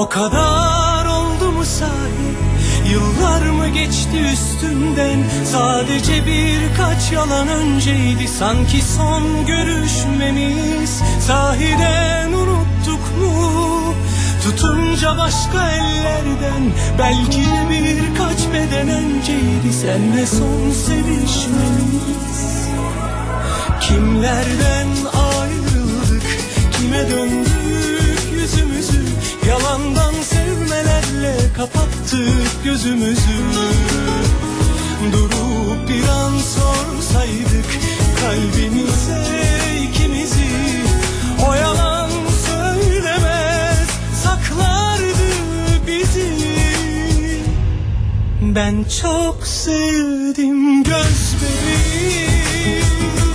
O kadar oldu mu sahi? Yıllar mı geçti üstünden? Sadece birkaç yalan önceydi. Sanki son görüşmemiz. Sahiden unuttuk mu? Tutunca başka ellerden. Belki birkaç beden önceydi. Senle son sevişmemiz kapattık gözümüzü Durup bir an sorsaydık Kalbimize ikimizi O yalan söylemez Saklardı bizi. Ben çok sevdim göz bebeğim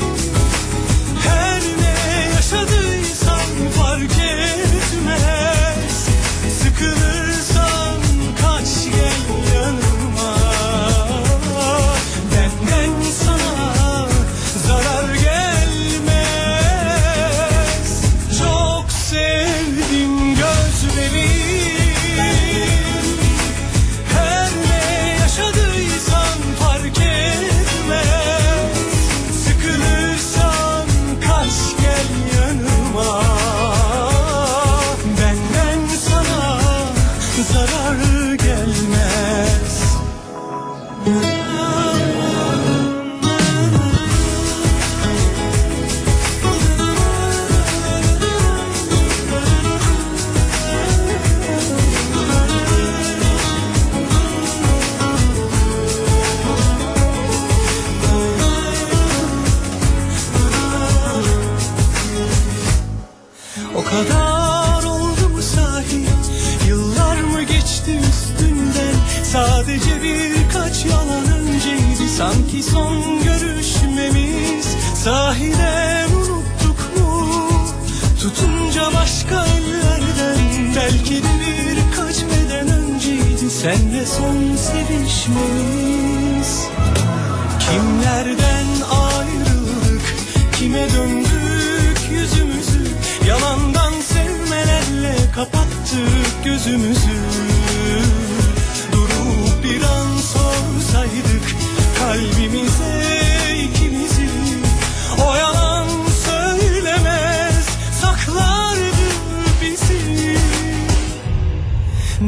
kadar Sadece birkaç yalan önceydi. Sanki son görüşmemiz Sahiden unuttuk mu? Tutunca başka ellerden Belki de birkaç beden önceydi. Senle son sevişmemiz. Kimlerden ayrıldık, kime döndük yüzümüzü? Yalandan sevmelerle kapattık gözümüzü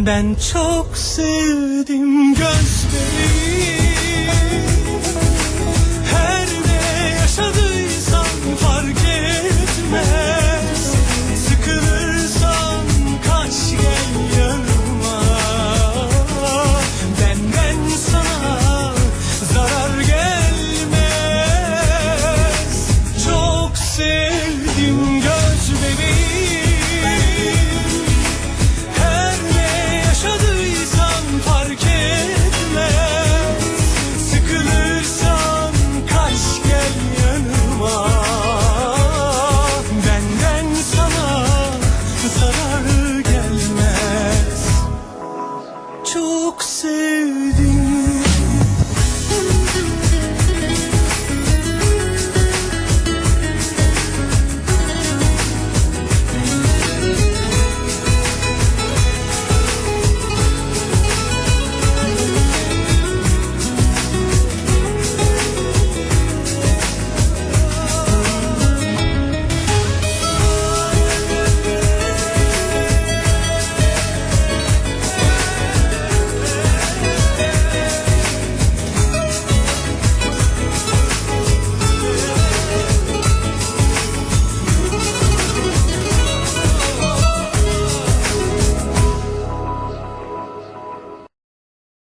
Ben çok sevdim gözlerini to.